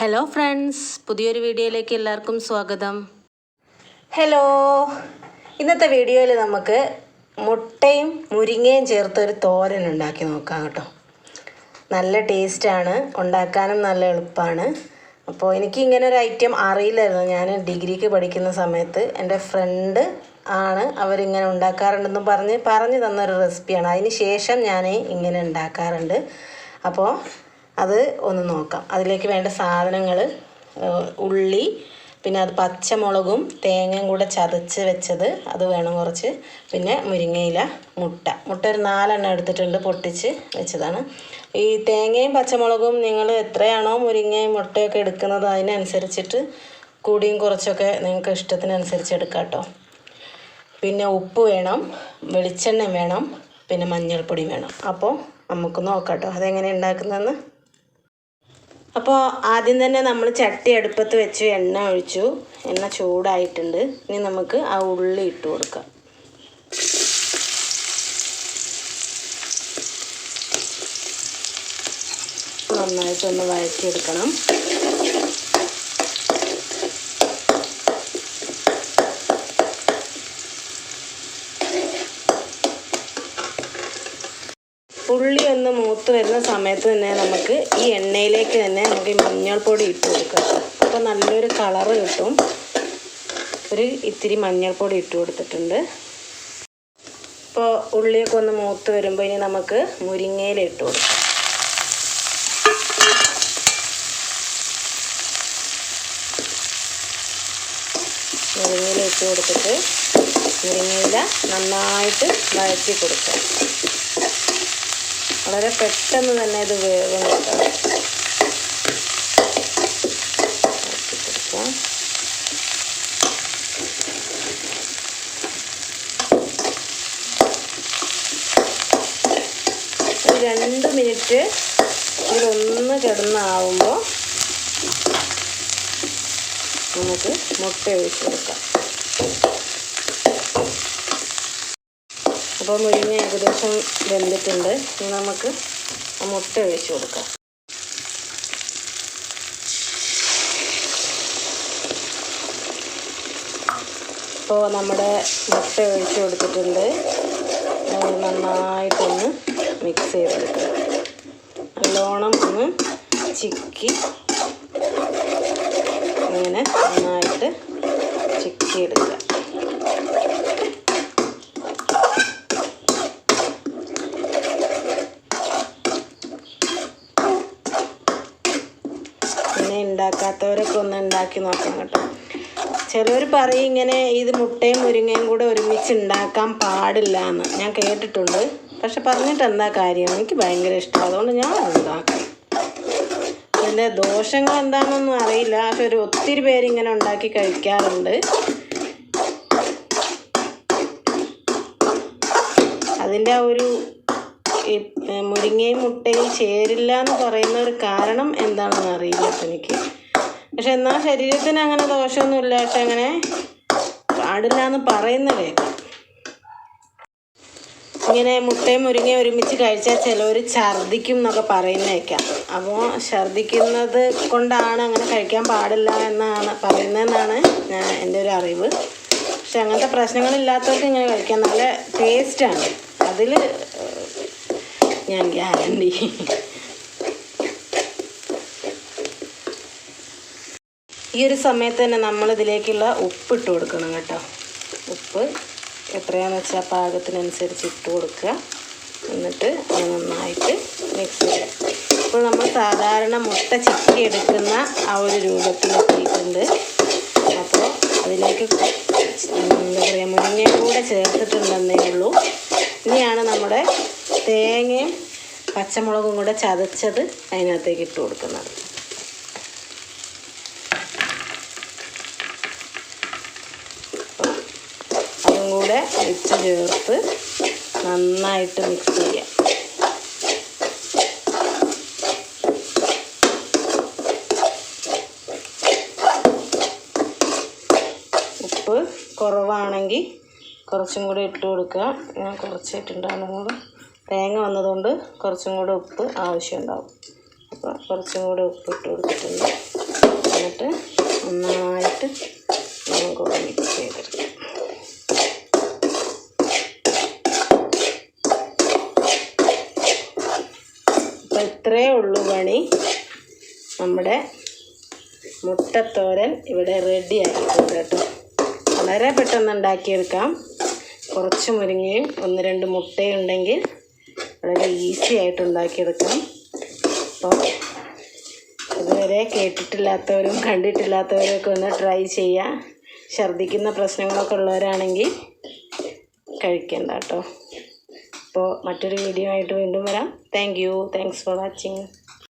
Hello friends പുതിയൊരു വീഡിയോയിലേക്ക് എല്ലാവർക്കും സ്വാഗതം. ഹലോ ഇന്നത്തെ വീഡിയോയിൽ നമുക്ക് മുട്ടയും മുരിങ്ങയും ചേർത്ത് ഒരു തോരൻ ഉണ്ടാക്കി നോക്കാം കേട്ടോ. നല്ല ടേസ്റ്റാണ് ഉണ്ടാക്കാനും നല്ല എളുപ്പമാണ്. അപ്പോൾ എനിക്ക് ഇങ്ങനെ ഒരു ഐറ്റം അറിയില്ലായിരുന്നു. ഞാൻ ഡിഗ്രിക്ക് പഠിക്കുന്ന സമയത്ത് എന്റെ ഫ്രണ്ട് ആണ് അവരിങ്ങനെ ഉണ്ടാക്കാറുണ്ടെന്ന് പറഞ്ഞ് പറഞ്ഞു തന്നൊരു റെസിപ്പിയാണ് അതിന് ശേഷം ഞാൻ ഇങ്ങനെ ഉണ്ടാക്കാറുണ്ട്. അപ്പോൾ അത് ഒന്ന് നോക്കാം. അതിലേക്ക് വേണ്ട സാധനങ്ങൾ ഉള്ളി പിന്നെ അത് പച്ചമുളകും തേങ്ങയും കൂടെ ചതച്ച് വെച്ചത് അത് വേണം കുറച്ച്. പിന്നെ മുരിങ്ങയില മുട്ട. മുട്ട ഒരു നാലെണ്ണം എടുത്തിട്ടുണ്ട് പൊട്ടിച്ച് വെച്ചതാണ്. ഈ തേങ്ങയും പച്ചമുളകും നിങ്ങൾ എത്രയാണോ മുരിങ്ങയും മുട്ടയൊക്കെ എടുക്കുന്നത് അതിനനുസരിച്ചിട്ട് കൂടിയും കുറച്ചൊക്കെ നിങ്ങൾക്ക് ഇഷ്ടത്തിനനുസരിച്ച് എടുക്കാം കേട്ടോ. പിന്നെ ഉപ്പ് വേണം വെളിച്ചെണ്ണ വേണം പിന്നെ മഞ്ഞൾപ്പൊടി വേണം. അപ്പോൾ നമുക്ക് നോക്കാം കേട്ടോ അതെങ്ങനെ ഉണ്ടാക്കുന്നതെന്ന്. അപ്പോൾ ആദ്യം തന്നെ നമ്മൾ ചട്ടി അടുപ്പത്ത് വെച്ച് എണ്ണ ഒഴിച്ചു. എണ്ണ ചൂടായിട്ടുണ്ട്. ഇനി നമുക്ക് ആ ഉള്ളി ഇട്ട് കൊടുക്കാം. നന്നായിട്ടൊന്ന് വഴറ്റിയെടുക്കണം. ഉള്ളി ഒന്ന് മൂത്ത് വരുന്ന സമയത്ത് തന്നെ നമുക്ക് ഈ എണ്ണയിലേക്ക് തന്നെ നമുക്ക് മഞ്ഞൾപ്പൊടി ഇട്ട് കൊടുക്കാം. അപ്പോൾ നല്ലൊരു കളറ് കിട്ടും. ഒരു ഇത്തിരി മഞ്ഞൾപ്പൊടി ഇട്ട് കൊടുത്തിട്ടുണ്ട്. ഇപ്പോൾ ഉള്ളിയൊക്കെ ഒന്ന് മൂത്ത് വരുമ്പോൾ ഇനി നമുക്ക് മുരിങ്ങയില ഇട്ട് കൊടുക്കാം. മുരിങ്ങയില ഇട്ട് കൊടുത്തിട്ട് മുരിങ്ങയില നന്നായിട്ട് വഴറ്റി കൊടുക്കാം. വളരെ പെട്ടെന്ന് തന്നെ ഇത് വേഗം കിട്ടണം ഒരു രണ്ട് മിനിറ്റ് ഇതൊന്ന് കിടന്നാവുമ്പോൾ നമുക്ക് മുട്ട ഒഴിച്ച് കൊടുക്കാം. അപ്പോൾ മുരിങ്ങ ഏകദേശം വെന്തിട്ടുണ്ട്. ഇനി നമുക്ക് മുട്ട ഒഴിച്ച് കൊടുക്കാം. അപ്പോൾ നമ്മുടെ മുട്ട ഒഴിച്ച് കൊടുത്തിട്ടുണ്ട്. നന്നായിട്ടൊന്ന് മിക്സ് ചെയ്തെടുക്കുക നല്ലോണം ഒന്ന് ചിക്കി ഇങ്ങനെ നന്നായിട്ട് ചിക്കി എടുക്കുക പിന്നെ ഉണ്ടാക്കാത്തവരൊക്കെ ഒന്ന് ഉണ്ടാക്കി നോക്കാം കേട്ടോ. ചിലർ പറയും ഇങ്ങനെ ഇത് മുട്ടയും മുരിങ്ങയും കൂടെ ഒരുമിച്ച് ഉണ്ടാക്കാൻ പാടില്ല എന്ന്. ഞാൻ കേട്ടിട്ടുണ്ട്. പക്ഷെ പറഞ്ഞിട്ട് എന്താ കാര്യം? എനിക്ക് ഭയങ്കര ഇഷ്ടം. അതുകൊണ്ട് ഞാൻ ഉണ്ടാക്കും. അതിന്റെ ദോഷങ്ങൾ എന്താണെന്നൊന്നും അറിയില്ല. പക്ഷെ ഒരു ഒത്തിരി പേര് ഇങ്ങനെ ഉണ്ടാക്കി കഴിക്കാറുണ്ട്. അതിന്റെ ആ ഒരു മുരിങ്ങയും മുട്ടയും ചേരില്ല എന്ന് പറയുന്ന ഒരു കാരണം എന്താണെന്ന് അറിയില്ല എനിക്ക്. പക്ഷെ എന്നാൽ ശരീരത്തിന് അങ്ങനെ ദോഷമൊന്നുമില്ല. പക്ഷെ അങ്ങനെ പാടില്ല എന്ന് പറയുന്ന ഇങ്ങനെ മുട്ടയും മുരിങ്ങയും ഒരുമിച്ച് കഴിച്ചാൽ ചിലവർ ഛർദിക്കും എന്നൊക്കെ പറയുന്നേക്കാം അപ്പോൾ ഛർദിക്കുന്നത് കൊണ്ടാണ് അങ്ങനെ കഴിക്കാൻ പാടില്ല എന്നാണ് പറയുന്നതെന്നാണ് ഞാൻ എന്റെ ഒരു അറിവ്. പക്ഷെ അങ്ങനത്തെ പ്രശ്നങ്ങളില്ലാത്തവർക്ക് ഇങ്ങനെ കഴിക്കാൻ നല്ല ടേസ്റ്റാണ് അതിൽ ഞാൻ ഗ്യാരണ്ടി ഈ ഒരു സമയത്ത് തന്നെ നമ്മളിതിലേക്കുള്ള ഉപ്പ് ഇട്ട് കൊടുക്കണം കേട്ടോ. ഉപ്പ് എത്രയാണെന്ന് വെച്ചാൽ പാകത്തിനനുസരിച്ച് ഇട്ട് കൊടുക്കുക. എന്നിട്ട് അത് നന്നായിട്ട് മിക്സ് ചെയ്യുക. ഇപ്പോൾ നമ്മൾ സാധാരണ മുട്ട ചിക്കി എടുക്കുന്ന ആ ഒരു രൂപത്തിലെത്തിയിട്ടുണ്ട്. അപ്പോൾ അതിലേക്ക് എന്താ പറയുക മുരിങ്ങയും കൂടെ ചേർത്തിട്ടുണ്ടെന്നേ ഉള്ളൂ. ഇനിയാണ് നമ്മുടെ തേങ്ങയും പച്ചമുളകും കൂടെ ചതച്ചത് അതിനകത്തേക്ക് ഇട്ട് കൊടുക്കുന്നത് അതും അരിച്ച് ചേർത്ത് നന്നായിട്ട് മിക്സ് ചെയ്യാം. ഉപ്പ് കുറവാണെങ്കിൽ കുറച്ചും കൂടി ഇട്ട് കൊടുക്കുക. ഞാൻ കുറച്ച് കൂടെ തേങ്ങ വന്നതുകൊണ്ട് കുറച്ചും കൂടി ഉപ്പ് ആവശ്യമുണ്ടാവും. അപ്പോൾ കുറച്ചും കൂടി ഉപ്പ് ഇട്ട് കൊടുത്തിട്ടുണ്ട്. എന്നിട്ട് നന്നായിട്ട് നമുക്ക് മിക്സ് ചെയ്തെടുക്കാം അപ്പോൾ ഇത്രയേ ഉള്ളൂ പണി. നമ്മുടെ മുട്ടത്തോരൻ ഇവിടെ റെഡി ആയിട്ടുണ്ട് കേട്ടോ. വളരെ പെട്ടെന്ന് ഉണ്ടാക്കിയെടുക്കാം. കുറച്ച് മുരിങ്ങയും ഒന്ന് രണ്ട് മുട്ടയും ഉണ്ടെങ്കിൽ വളരെ ഈസി ആയിട്ട് ഉണ്ടാക്കിയെടുക്കാം. അപ്പോൾ ഇതുവരെ കേട്ടിട്ടില്ലാത്തവരും കണ്ടിട്ടില്ലാത്തവരും ഒക്കെ ഒന്ന് ട്രൈ ചെയ്യുക ഛർദ്ദിക്കുന്ന പ്രശ്നങ്ങളൊക്കെ ഉള്ളവരാണെങ്കിൽ കഴിക്കണ്ട കേട്ടോ. അപ്പോൾ മറ്റൊരു വീഡിയോ ആയിട്ട് വീണ്ടും വരാം. Thank you thanks for watching